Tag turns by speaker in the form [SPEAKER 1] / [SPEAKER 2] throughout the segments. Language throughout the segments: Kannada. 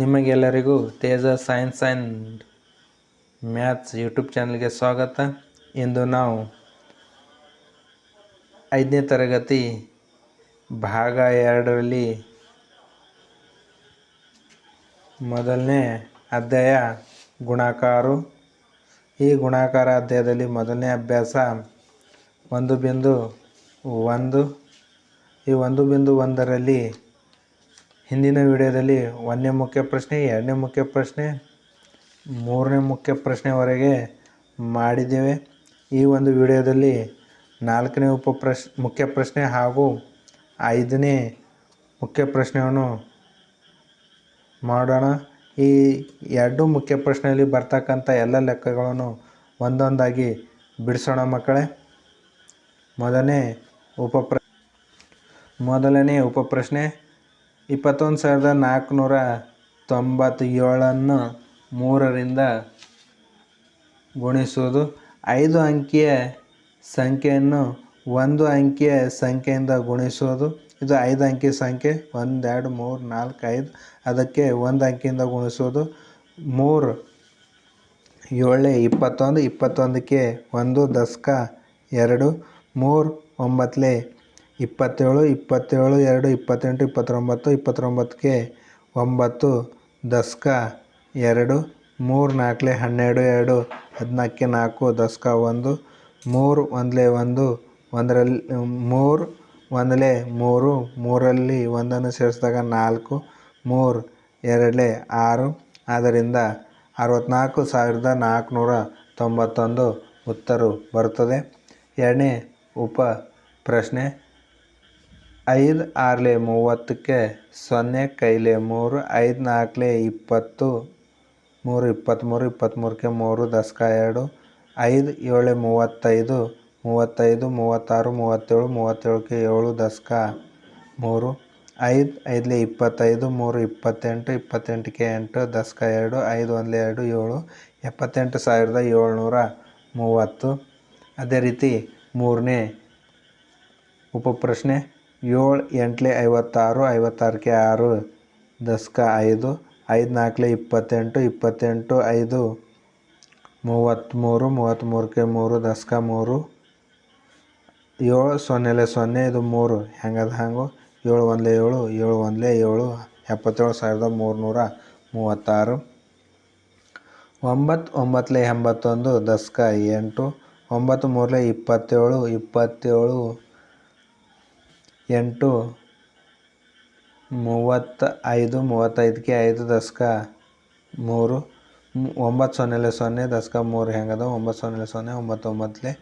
[SPEAKER 1] ನಿಮಗೆಲ್ಲರಿಗೂ Teja science and maths YouTube ಚಾನಲ್ಗೆ ಸ್ವಾಗತ. ಇಂದು ನಾವು ಐದನೇ ತರಗತಿ ಭಾಗ ಎರಡರಲ್ಲಿ ಮೊದಲನೇ ಅಧ್ಯಾಯ ಗುಣಾಕಾರು. ಈ ಗುಣಾಕಾರ ಅಧ್ಯಾಯದಲ್ಲಿ ಮೊದಲನೇ ಅಭ್ಯಾಸ ಒಂದು ಬಿಂದು ಒಂದು. ಈ ಒಂದು ಬಿಂದು ಒಂದರಲ್ಲಿ ಹಿಂದಿನ ವಿಡಿಯೋದಲ್ಲಿ ಒಂದನೇ ಮುಖ್ಯ ಪ್ರಶ್ನೆ, ಎರಡನೇ ಮುಖ್ಯ ಪ್ರಶ್ನೆ, ಮೂರನೇ ಮುಖ್ಯ ಪ್ರಶ್ನೆವರೆಗೆ ಮಾಡಿದ್ದೇವೆ. ಈ ಒಂದು ವಿಡಿಯೋದಲ್ಲಿ ನಾಲ್ಕನೇ ಉಪ ಪ್ರಶ್, ಮುಖ್ಯ ಪ್ರಶ್ನೆ ಹಾಗೂ ಐದನೇ ಮುಖ್ಯ ಪ್ರಶ್ನೆಯನ್ನು ಮಾಡೋಣ. ಈ ಎರಡು ಮುಖ್ಯ ಪ್ರಶ್ನೆಯಲ್ಲಿ ಬರ್ತಕ್ಕಂಥ ಎಲ್ಲ ಲೆಕ್ಕಗಳನ್ನು ಒಂದೊಂದಾಗಿ ಬಿಡಿಸೋಣ ಮಕ್ಕಳೇ. ಮೊದಲನೇ ಉಪಪ್ರ ಮೊದಲನೇ ಉಪಪ್ರಶ್ನೆ ಇಪ್ಪತ್ತೊಂದು ಸಾವಿರದ ನಾಲ್ಕುನೂರ ತೊಂಬತ್ತೇಳನ್ನು ಮೂರರಿಂದ ಗುಣಿಸುವುದು. ಐದು ಅಂಕಿಯ ಸಂಖ್ಯೆಯನ್ನು ಒಂದು ಅಂಕಿಯ ಸಂಖ್ಯೆಯಿಂದ ಗುಣಿಸೋದು ಇದು ಐದು ಅಂಕಿ ಸಂಖ್ಯೆ. ಒಂದು, ಎರಡು, ಮೂರು, ನಾಲ್ಕು, ಐದು. ಅದಕ್ಕೆ ಒಂದು ಅಂಕಿಯಿಂದ ಗುಣಿಸೋದು ಮೂರು, ಏಳೆ, ಇಪ್ಪತ್ತೊಂದು. ಇಪ್ಪತ್ತೊಂದಕ್ಕೆ ಒಂದು ದಶಕ ಎರಡು. ಮೂರು ಒಂಬತ್ತಲೇ ಇಪ್ಪತ್ತೇಳು ಇಪ್ಪತ್ತೇಳು, ಎರಡು, ಇಪ್ಪತ್ತೆಂಟು, ಇಪ್ಪತ್ತೊಂಬತ್ತು, ಇಪ್ಪತ್ತೊಂಬತ್ತಕ್ಕೆ ಒಂಬತ್ತು ದಶಕ ಎರಡು, ಮೂರು ನಾಲ್ಕಲೆ ಹನ್ನೆರಡು, ಎರಡು ಹದಿನಾಲ್ಕೆ ನಾಲ್ಕು ದಶಕ ಒಂದು, ಮೂರು, ಒಂದಲೇ ಒಂದು, ಒಂದರಲ್ಲಿ, ಮೂರು, ಒಂದಲೇ ಮೂರು, ಮೂರಲ್ಲಿ ಒಂದನ್ನು ಸೇರಿಸಿದಾಗ ನಾಲ್ಕು, ಮೂರು, ಎರಡಲೇ ಆರು, ಆದ್ದರಿಂದ ಅರವತ್ತ್ನಾಲ್ಕು ಸಾವಿರದ ನಾಲ್ಕುನೂರ ತೊಂಬತ್ತೊಂದು ಉತ್ತರ ಬರುತ್ತದೆ. ಎರಡನೇ ಉಪ ಪ್ರಶ್ನೆ ಐದು, ಆರ್ಲೆ, ಮೂವತ್ತಕ್ಕೆ ಸೊನ್ನೆ, ಕೈಲೆ, ಮೂರು, ಐದು, ನಾಲ್ಕಲೆ, ಇಪ್ಪತ್ತು, ಮೂರು, ಇಪ್ಪತ್ತ್ಮೂರು, ಇಪ್ಪತ್ತ್ಮೂರಕ್ಕೆ ಮೂರು ದಶಕ ಎರಡು, ಐದು ಏಳು ಮೂವತ್ತೈದು ಮೂವತ್ತೈದು, ಮೂವತ್ತಾರು, ಮೂವತ್ತೇಳು, ಮೂವತ್ತೇಳಕ್ಕೆ ಏಳು ದಶಕ ಮೂರು, ಐದು, ಐದಲೇ, ಇಪ್ಪತ್ತೈದು, ಮೂರು, ಇಪ್ಪತ್ತೆಂಟು, ಇಪ್ಪತ್ತೆಂಟಕ್ಕೆ ಎಂಟು ದಶಕ ಎರಡು, ಐದು, ಒಂದಲೆ, ಎರಡು, ಏಳು, ಎಪ್ಪತ್ತೆಂಟು ಸಾವಿರದ ಏಳ್ನೂರ ಮೂವತ್ತು. ಅದೇ ರೀತಿ ಮೂರನೇ ಉಪಪ್ರಶ್ನೆ ಏಳು, ಎಂಟ್ಲೆ ಐವತ್ತಾರು, ಐವತ್ತಾರಕ್ಕೆ ಆರು, ದಸ್ಕ ಐದು ಐದು ನಾಲ್ಕಲೆ ಇಪ್ಪತ್ತೆಂಟು ಇಪ್ಪತ್ತೆಂಟು ಐದು, ಮೂವತ್ತ್ಮೂರು, ಮೂವತ್ತ್ಮೂರಕ್ಕೆ ಮೂರು, ದಸ್ಕ ಮೂರು, ಏಳು ಸೊನ್ನೆಲೆ ಸೊನ್ನೆ, ಇದು ಮೂರು, ಹೆಂಗದ ಹಂಗು? ಏಳು ಒಂದಲೇ ಏಳು ಏಳು ಒಂದಲೇ ಏಳು, ಎಪ್ಪತ್ತೇಳು ಸಾವಿರದ ಮೂರುನೂರ ಮೂವತ್ತಾರು, ಒಂಬತ್ತು ಒಂಬತ್ತಲೆ ಎಂಬತ್ತೊಂದು, ದಸ್ಕ ಎಂಟು ಒಂಬತ್ತು ಮೂರಲೆ ಇಪ್ಪತ್ತೇಳು ಇಪ್ಪತ್ತೇಳು ಎಂಟು, ಮೂವತ್ತ ಐದು ಮೂವತ್ತೈದಕ್ಕೆ ಐದು ದಶಕ ಮೂರು ಒಂಬತ್ತು ಸೊನ್ನೆಲೆ ಸೊನ್ನೆ ದಶಕ ಮೂರು ಹೆಂಗದ? ಒಂಬತ್ತು ಸೊನ್ನೆಲೆ ಸೊನ್ನೆ ಒಂಬತ್ತು ಒಂಬತ್ತೊಂದಲೆ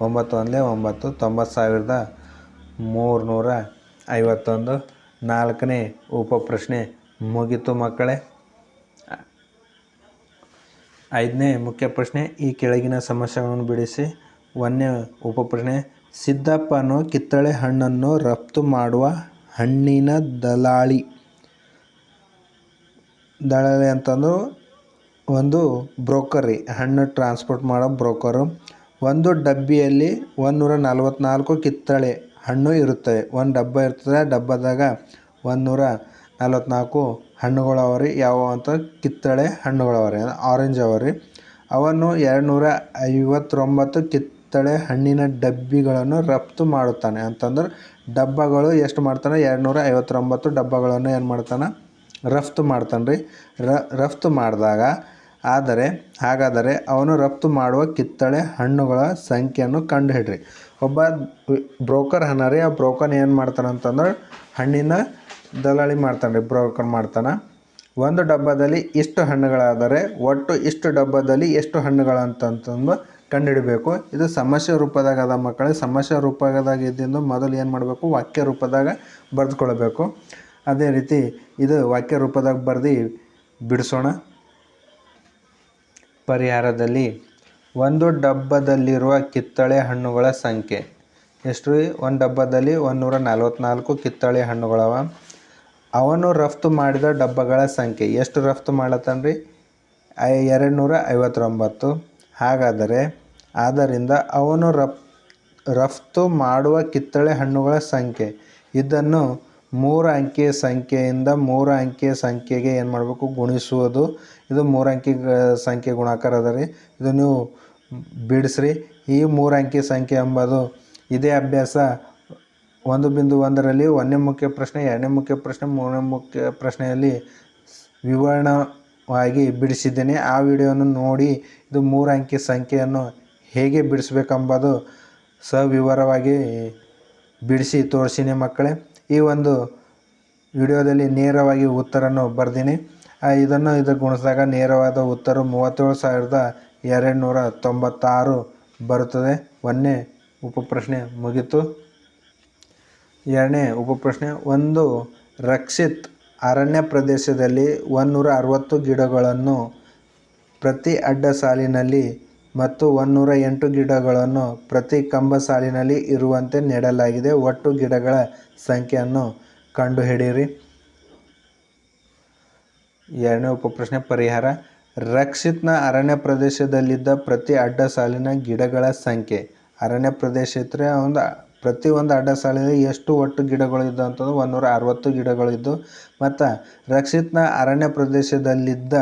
[SPEAKER 1] ಒಂಬತ್ತು ಒಂದಲೇ ಒಂಬತ್ತು ತೊಂಬತ್ತು ಸಾವಿರದ ಮೂರುನೂರ ಐವತ್ತೊಂದು. ನಾಲ್ಕನೇ ಉಪಪ್ರಶ್ನೆ ಮುಗಿತು ಮಕ್ಕಳೇ. ಐದನೇ ಮುಖ್ಯ ಪ್ರಶ್ನೆ, ಈ ಕೆಳಗಿನ ಸಮಸ್ಯೆಗಳನ್ನು ಬಿಡಿಸಿ. ಒಂದನೇ ಉಪಪ್ರಶ್ನೆ ಸಿದ್ದಪ್ಪನು ಕಿತ್ತಳೆ ಹಣ್ಣನ್ನು ರಫ್ತು ಮಾಡುವ ಹಣ್ಣಿನ ದಲಾಳಿ. ದಲ್ಲಾಳಿ ಅಂತಂದು ಒಂದು ಬ್ರೋಕರಿ ಹಣ್ಣು ಟ್ರಾನ್ಸ್ಪೋರ್ಟ್ ಮಾಡೋ ಬ್ರೋಕರು. ಒಂದು ಡಬ್ಬಿಯಲ್ಲಿ ಒಂದುನೂರ ನಲ್ವತ್ನಾಲ್ಕು ಕಿತ್ತಳೆ ಹಣ್ಣು ಇರುತ್ತವೆ ಒಂದು ಡಬ್ಬ ಇರ್ತದೆ, ಡಬ್ಬದಾಗ ಒಂದುನೂರ ನಲ್ವತ್ನಾಲ್ಕು ಹಣ್ಣುಗಳವ ರೀ. ಯಾವ ಅಂತ ಕಿತ್ತಳೆ ಹಣ್ಣುಗಳವ ಅವ ರೀ ಆರೆಂಜ್ ಅವರಿ ಅವನ್ನು ಎರಡು ನೂರ ಐವತ್ತೊಂಬತ್ತು ಕಿತ್ತಳೆ ಹಣ್ಣಿನ ಡಬ್ಬಿಗಳನ್ನು ರಫ್ತು ಮಾಡುತ್ತಾನೆ. ಅಂತಂದ್ರೆ ಡಬ್ಬಗಳು ಎಷ್ಟು ಮಾಡ್ತಾನೆ? ಎರಡು ನೂರ ಐವತ್ತೊಂಬತ್ತು ಡಬ್ಬಗಳನ್ನು ಏನು ಮಾಡ್ತಾನೆ? ರಫ್ತು ಮಾಡ್ತಾನೆ ರೀ, ರಫ್ತು ಮಾಡಿದಾಗ, ಆದರೆ, ಹಾಗಾದರೆ ಅವನು ರಫ್ತು ಮಾಡುವ ಕಿತ್ತಳೆ ಹಣ್ಣುಗಳ ಸಂಖ್ಯೆಯನ್ನು ಕಂಡುಹಿಡ್ರಿ. ಒಬ್ಬ ಬ್ರೋಕರ್ ರೀ ಆ ಬ್ರೋಕರ್ ಏನು ಮಾಡ್ತಾನೆ ಅಂತಂದ್ರೆ ಹಣ್ಣಿನ ದಲ್ಲಾಳಿ ಮಾಡ್ತಾನೆ ರೀ ಬ್ರೋಕರ್ ಮಾಡ್ತಾನೆ. ಒಂದು ಡಬ್ಬದಲ್ಲಿ ಇಷ್ಟು ಹಣ್ಣುಗಳಾದರೆ, ಒಟ್ಟು ಇಷ್ಟು ಡಬ್ಬದಲ್ಲಿ ಎಷ್ಟು ಹಣ್ಣುಗಳಂತಂತಂದು ಕಂಡುಹಿಡಬೇಕು. ಇದು ಸಮಸ್ಯೆ ರೂಪದಾಗ ಅದ ಮಕ್ಕಳೇ ಸಮಸ್ಯೆ ರೂಪದಾಗ ಇದ್ದಿಂದ ಮೊದಲು ಏನು ಮಾಡಬೇಕು? ವಾಕ್ಯ ರೂಪದಾಗ ಬರೆದುಕೊಳ್ಬೇಕು. ಅದೇ ರೀತಿ ಇದು ವಾಕ್ಯ ರೂಪದಾಗ ಬರೆದು ಬಿಡಿಸೋಣ. ಪರಿಹಾರದಲ್ಲಿ ಒಂದು ಡಬ್ಬದಲ್ಲಿರುವ ಕಿತ್ತಳೆ ಹಣ್ಣುಗಳ ಸಂಖ್ಯೆ. ಎಷ್ಟು ಒಂದು ಡಬ್ಬದಲ್ಲಿ ಒಂದುನೂರ ನಲ್ವತ್ನಾಲ್ಕು ಕಿತ್ತಳೆ ಹಣ್ಣುಗಳವ. ಅವನು ರಫ್ತು ಮಾಡಿದ ಡಬ್ಬಗಳ ಸಂಖ್ಯೆ. ಎಷ್ಟು ರಫ್ತು ಮಾಡತ್ತನ್ರಿ? ಎರಡು ನೂರ ಐವತ್ತೊಂಬತ್ತು ಹಾಗಾದರೆ, ಆದ್ದರಿಂದ ಅವನು ರಫ್, ರಫ್ತು ಮಾಡುವ ಕಿತ್ತಳೆ ಹಣ್ಣುಗಳ ಸಂಖ್ಯೆ. ಇದನ್ನು ಮೂರು ಅಂಕಿಯ ಸಂಖ್ಯೆಯಿಂದ ಮೂರು ಅಂಕಿಯ ಸಂಖ್ಯೆಗೆ ಏನು ಮಾಡಬೇಕು? ಗುಣಿಸುವುದು. ಇದು ಮೂರು ಅಂಕಿ ಸಂಖ್ಯೆ ಗುಣಾಕಾರ ಅದ ರೀ. ಇದು ನೀವು ಬಿಡಿಸ್ರಿ. ಈ ಮೂರು ಅಂಕಿ ಸಂಖ್ಯೆ ಎಂಬುದು ಇದೇ ಅಭ್ಯಾಸ. ಒಂದು ಬಿಂದು ಒಂದರಲ್ಲಿ ಒಂದನೇ ಮುಖ್ಯ ಪ್ರಶ್ನೆ, ಎರಡನೇ ಮುಖ್ಯ ಪ್ರಶ್ನೆ, ಮೂರನೇ ಮುಖ್ಯ ಪ್ರಶ್ನೆಯಲ್ಲಿ ವಿವರಣವಾಗಿ ಬಿಡಿಸಿದ್ದೇನೆ. ಆ ವಿಡಿಯೋವನ್ನು ನೋಡಿ ಇದು ಮೂರು ಅಂಕಿ ಸಂಖ್ಯೆಯನ್ನು ಹೇಗೆ ಬಿಡಿಸಬೇಕೆಂಬುದು ಸವಿವರವಾಗಿ ಬಿಡಿಸಿ ತೋರಿಸಿನಿ ಮಕ್ಕಳೇ. ಈ ಒಂದು ವಿಡಿಯೋದಲ್ಲಿ ನೇರವಾಗಿ ಉತ್ತರವನ್ನು ಬರ್ದೀನಿ. ಇದನ್ನು ಇದು ಗುಣಿಸಿದಾಗ ನೇರವಾದ ಉತ್ತರ ಮೂವತ್ತೇಳು ಸಾವಿರದ ಎರಡು ನೂರ ತೊಂಬತ್ತಾರು ಬರುತ್ತದೆ. ಒಂದನೇ ಉಪಪ್ರಶ್ನೆ ಮುಗೀತು. ಎರಡನೇ ಉಪಪ್ರಶ್ನೆ, ಒಂದು ರಕ್ಷಿತ್ ಅರಣ್ಯ ಪ್ರದೇಶದಲ್ಲಿ ಒಂದುನೂರ ಅರವತ್ತು ಗಿಡಗಳನ್ನು ಪ್ರತಿ ಅಡ್ಡ ಸಾಲಿನಲ್ಲಿ ಮತ್ತು ಒಂದುನೂರ ಎಂಟು ಗಿಡಗಳನ್ನು ಪ್ರತಿ ಕಂಬ ಸಾಲಿನಲ್ಲಿ ಇರುವಂತೆ ನೆಡಲಾಗಿದೆ. ಒಟ್ಟು ಗಿಡಗಳ ಸಂಖ್ಯೆಯನ್ನು ಕಂಡುಹಿಡಿಯಿರಿ. ಎರಡನೇ ಉಪಪ್ರಶ್ನೆ, ಪರಿಹಾರ. ರಕ್ಷಿತ್ನ ಅರಣ್ಯ ಪ್ರದೇಶದಲ್ಲಿದ್ದ ಪ್ರತಿ ಅಡ್ಡ ಸಾಲಿನ ಗಿಡಗಳ ಸಂಖ್ಯೆ. ಅರಣ್ಯ ಪ್ರದೇಶ ಇದ್ದರೆ ಒಂದು ಪ್ರತಿ ಒಂದು ಅಡ್ಡ ಸಾಲಿನಲ್ಲಿ ಎಷ್ಟು ಒಟ್ಟು ಗಿಡಗಳು ಇದ್ದು ಅಂತಂದ್ರೆ ಒಂದೂರ ಅರವತ್ತು ಗಿಡಗಳು ಇದ್ದು ಮತ್ತು ರಕ್ಷಿತ್ನ ಅರಣ್ಯ ಪ್ರದೇಶದಲ್ಲಿದ್ದ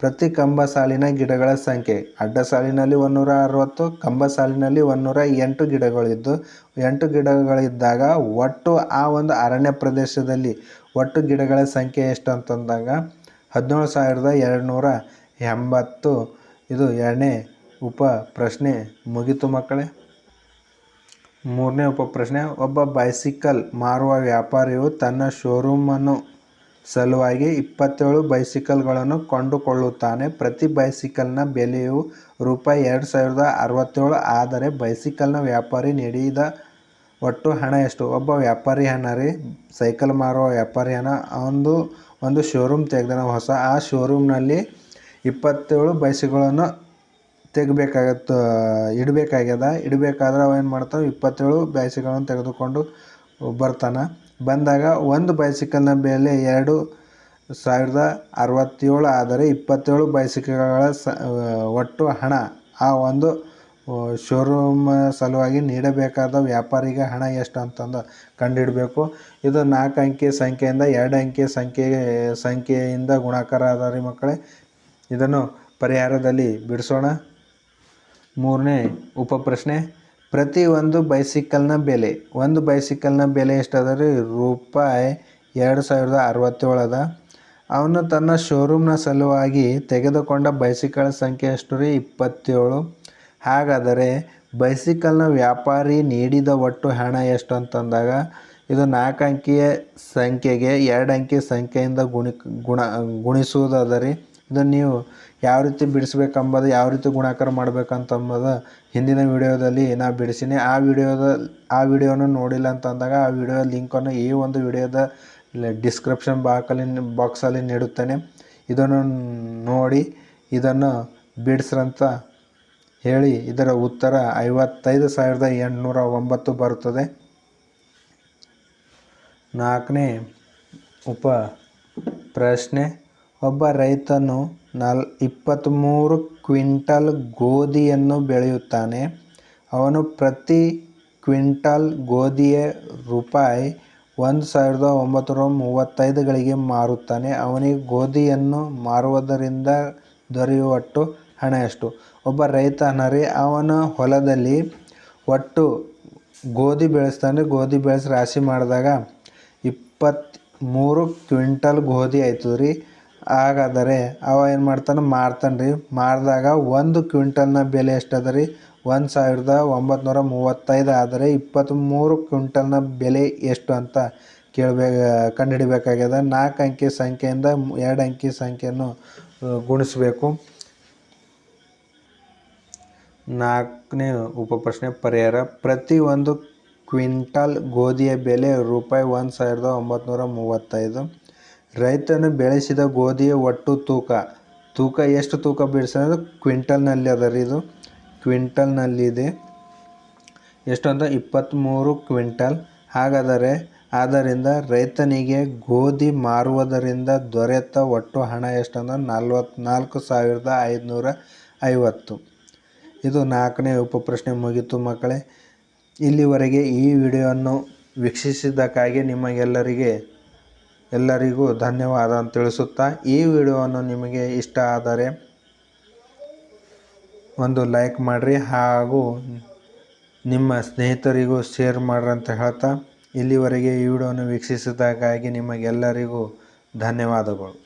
[SPEAKER 1] ಪ್ರತಿ ಕಂಬ ಸಾಲಿನ ಗಿಡಗಳ ಸಂಖ್ಯೆ. ಅಡ್ಡ ಸಾಲಿನಲ್ಲಿ ಒಂದುನೂರ ಅರವತ್ತು ಕಂಬ ಸಾಲಿನಲ್ಲಿ ಒಂದೂರ ಎಂಟು ಗಿಡಗಳಿದ್ದು ಎಂಟು ಗಿಡಗಳಿದ್ದಾಗ ಒಟ್ಟು ಆ ಒಂದು ಅರಣ್ಯ ಪ್ರದೇಶದಲ್ಲಿ ಒಟ್ಟು ಗಿಡಗಳ ಸಂಖ್ಯೆ ಎಷ್ಟು ಅಂತಂದಾಗ ಹದಿನೇಳು ಸಾವಿರದ ಎರಡುನೂರ ಎಂಬತ್ತು. ಇದು ಎರಡನೇ ಉಪ ಪ್ರಶ್ನೆ ಮುಗೀತು ಮಕ್ಕಳೇ. ಮೂರನೇ ಉಪಪ್ರಶ್ನೆ, ಒಬ್ಬ ಬೈಸಿಕಲ್ ಮಾರುವ ವ್ಯಾಪಾರಿಯು ತನ್ನ ಶೋರೂಮನ್ನು ಸಲುವಾಗಿ ಇಪ್ಪತ್ತೇಳು ಬೈಸಿಕಲ್ಗಳನ್ನು ಕೊಂಡುಕೊಳ್ಳುತ್ತಾನೆ. ಪ್ರತಿ ಬೈಸಿಕಲ್ನ ಬೆಲೆಯು ರೂಪಾಯಿ ಎರಡು ಸಾವಿರದ ಅರವತ್ತೇಳು, ಆದರೆ ಬೈಸಿಕಲ್ನ ವ್ಯಾಪಾರಿ ನೀಡಿದ ಒಟ್ಟು ಹಣ ಎಷ್ಟು? ಒಬ್ಬ ವ್ಯಾಪಾರಿ ಹಣ ರೀ ಸೈಕಲ್ ಮಾರುವ ವ್ಯಾಪಾರಿ ಹಣ ಅವನು ಒಂದು ಶೋರೂಮ್ ತೆಗ್ದಾನ ಹೊಸ. ಆ ಶೋರೂಮ್ನಲ್ಲಿ ಇಪ್ಪತ್ತೇಳು ಬೈಸಿಗಳನ್ನು ತೆಗಿಬೇಕಾಗತ್ತೆ, ಇಡಬೇಕಾಗ್ಯದ. ಇಡಬೇಕಾದ್ರೆ ಅವ ಏನು ಮಾಡ್ತಾನೆ, ಇಪ್ಪತ್ತೇಳು ಬೈಸಿಗಳನ್ನು ತೆಗೆದುಕೊಂಡು ಬರ್ತಾನೆ. ಬಂದಾಗ ಒಂದು ಬೈಸಿಕಲ್ನ ಬೆಲೆ ಎರಡು ಸಾವಿರದ ಅರವತ್ತೇಳು, ಆದರೆ ಇಪ್ಪತ್ತೇಳು ಬೈಸಿಕಲ್ಗಳ ಸ ಒಟ್ಟು ಹಣ ಆ ಒಂದು ಶೋರೂಮ್ ಸಲುವಾಗಿ ನೀಡಬೇಕಾದ ವ್ಯಾಪಾರಿಗೆ ಹಣ ಎಷ್ಟು ಅಂತಂದು ಕಂಡುಹಿಡಬೇಕು ಇದು ನಾಲ್ಕು ಅಂಕಿ ಸಂಖ್ಯೆಯಿಂದ ಎರಡು ಅಂಕಿ ಸಂಖ್ಯೆ, ಸಂಖ್ಯೆಯಿಂದ ಗುಣಾಕಾರ ಅದ ರೀ ಮಕ್ಕಳೇ. ಇದನ್ನು ಪರಿಹಾರದಲ್ಲಿ ಬಿಡಿಸೋಣ. ಮೂರನೇ ಉಪಪ್ರಶ್ನೆ, ಪ್ರತಿ ಒಂದು ಬೈಸಿಕಲ್ನ ಬೆಲೆ. ಒಂದು ಬೈಸಿಕಲ್ನ ಬೆಲೆ ಎಷ್ಟು ಅದ ರೀ ರೂಪಾಯಿ ಎರಡು ಸಾವಿರದ ಅರವತ್ತೇಳು ಅದ ಅವನು ತನ್ನ ಶೋರೂಮ್ನ ಸಲುವಾಗಿ ತೆಗೆದುಕೊಂಡ ಬೈಸಿಕಲ್ ಸಂಖ್ಯೆ ಎಷ್ಟು ರೀ? ಇಪ್ಪತ್ತೇಳು. ಹಾಗಾದರೆ ಬೈಸಿಕಲ್ನ ವ್ಯಾಪಾರಿ ನೀಡಿದ ಒಟ್ಟು ಹಣ ಎಷ್ಟು ಅಂತಂದಾಗ, ಇದು ನಾಲ್ಕು ಅಂಕಿಯ ಸಂಖ್ಯೆಗೆ ಎರಡು ಅಂಕಿ ಸಂಖ್ಯೆಯಿಂದ ಗುಣಿ, ಗುಣ, ಗುಣಿಸುವುದಾದರೆ ಇದನ್ನು ನೀವು ಯಾವ ರೀತಿ ಬಿಡಿಸ್ಬೇಕಂಬದು, ಯಾವ ರೀತಿ ಗುಣಾಕಾರ ಮಾಡ್ಬೇಕಂತಂಬುದು ಹಿಂದಿನ ವಿಡಿಯೋದಲ್ಲಿ ನಾ ಬಿಡಿಸೀನಿ. ಆ ವೀಡಿಯೋದ, ಆ ವಿಡಿಯೋನ ನೋಡಿಲ್ಲ ಅಂತಂದಾಗ ಆ ವಿಡಿಯೋ ಲಿಂಕನ್ನು ಈ ಒಂದು ವಿಡಿಯೋದ ಡಿಸ್ಕ್ರಿಪ್ಷನ್ ಬಾಕಲ್ಲಿ ಬಾಕ್ಸಲ್ಲಿ ನೀಡುತ್ತೇನೆ. ಇದನ್ನು ನೋಡಿ, ಇದನ್ನು ಬಿಡಿಸ್ರಂತ ಹೇಳಿ ಇದರ ಉತ್ತರ ಐವತ್ತೈದು ಸಾವಿರದ ಎಂಟುನೂರ ಒಂಬತ್ತು ಬರುತ್ತದೆ. ನಾಲ್ಕನೇ ಉಪ ಪ್ರಶ್ನೆ ಒಬ್ಬ ರೈತನು ನಾಲ್ ಇಪ್ಪತ್ತ್ಮೂರು ಕ್ವಿಂಟಲ್ ಗೋಧಿಯನ್ನು ಬೆಳೆಯುತ್ತಾನೆ. ಅವನು ಪ್ರತಿ ಕ್ವಿಂಟಲ್ ಗೋಧಿಯ ರೂಪಾಯಿ ಒಂದು ಸಾವಿರದ ಒಂಬತ್ತು ಮೂವತ್ತೈದುಗಳಿಗೆ ಮಾರುತ್ತಾನೆ. ಅವನಿಗೆ ಗೋಧಿಯನ್ನು ಮಾರುವುದರಿಂದ ದೊರೆಯುವ ಒಟ್ಟು ಹಣ ಎಷ್ಟು ಒಬ್ಬ ರೈತ ರೀ ಅವನ ಹೊಲದಲ್ಲಿ ಒಟ್ಟು ಗೋಧಿ ಬೆಳೆಸ್ತಾನೆ. ಗೋಧಿ ಬೆಳೆಸಿ ರಾಶಿ ಮಾಡಿದಾಗ ಇಪ್ಪತ್ತ್ಮೂರು ಕ್ವಿಂಟಲ್ ಗೋಧಿ ಆಯ್ತದ ರೀ ಹಾಗಾದರೆ ಅವ ಏನು ಮಾಡ್ತಾನೆ? ಮಾರ್ತಾನೆ ರೀ. ಮಾರಿದಾಗ ಒಂದು ಕ್ವಿಂಟಲ್ನ ಬೆಲೆ ಎಷ್ಟು ಅದ ರೀ? ಒಂದು ಸಾವಿರದ ಒಂಬತ್ತು ಮೂವತ್ತೈದು ಆದರೆ ಇಪ್ಪತ್ತ್ಮೂರು ಕ್ವಿಂಟಲ್ನ ಬೆಲೆ ಎಷ್ಟು ಅಂತ ಕೇಳಬೇಕು ಕಂಡುಹಿಡಿಬೇಕಾಗ್ಯದ. ನಾಲ್ಕು ಅಂಕಿ ಸಂಖ್ಯೆಯಿಂದ ಎರಡು ಅಂಕಿ ಸಂಖ್ಯೆಯನ್ನು ಗುಣಿಸಬೇಕು. ನಾಲ್ಕನೇ ಉಪಪ್ರಶ್ನೆ ಪರಿಹಾರ. ಪ್ರತಿ ಒಂದು ಕ್ವಿಂಟಲ್ ಗೋಧಿಯ ಬೆಲೆ ರೂಪಾಯಿ ಒಂದು ಸಾವಿರದ ಒಂಬತ್ತು ಮೂವತ್ತೈದು. ರೈತನು ಬೆಳೆಸಿದ ಗೋಧಿಯ ಒಟ್ಟು ತೂಕ ತೂಕ ಎಷ್ಟು ತೂಕ ಬಿಡಿಸೋದು ಕ್ವಿಂಟಲ್ನಲ್ಲಿ ಅದ ರೀ ಇದು. ಕ್ವಿಂಟಲ್ನಲ್ಲಿದೆ ಎಷ್ಟು ಅಂತ? ಇಪ್ಪತ್ತ್ಮೂರು ಕ್ವಿಂಟಲ್. ಹಾಗಾದರೆ ಆದ್ದರಿಂದ ರೈತನಿಗೆ ಗೋಧಿ ಮಾರುವುದರಿಂದ ದೊರೆತ ಒಟ್ಟು ಹಣ ಎಷ್ಟಂದ್ರೆ ನಲ್ವತ್ನಾಲ್ಕು ಸಾವಿರದ ಐದುನೂರ ಐವತ್ತು. ಇದು ನಾಲ್ಕನೇ ಉಪಪ್ರಶ್ನೆ ಮುಗಿತು ಮಕ್ಕಳೇ. ಇಲ್ಲಿವರೆಗೆ ಈ ವಿಡಿಯೋವನ್ನು ವೀಕ್ಷಿಸಿದ್ದಕ್ಕಾಗಿ ನಿಮಗೆಲ್ಲರಿಗೆ ಎಲ್ಲರಿಗೂ ಧನ್ಯವಾದ ಅಂತ ತಿಳಿಸುತ್ತಾ ಈ ವಿಡಿಯೋವನ್ನು ನಿಮಗೆ ಇಷ್ಟ ಆದರೆ ಒಂದು ಲೈಕ್ ಮಾಡಿರಿ ಹಾಗೂ ನಿಮ್ಮ ಸ್ನೇಹಿತರಿಗೂ ಶೇರ್ ಮಾಡ್ರಿ ಅಂತ ಹೇಳ್ತಾ ಇಲ್ಲಿವರೆಗೆ ಈ ವಿಡಿಯೋವನ್ನು ವೀಕ್ಷಿಸಿದ್ದಕ್ಕಾಗಿ ನಿಮಗೆಲ್ಲರಿಗೂ ಧನ್ಯವಾದಗಳು.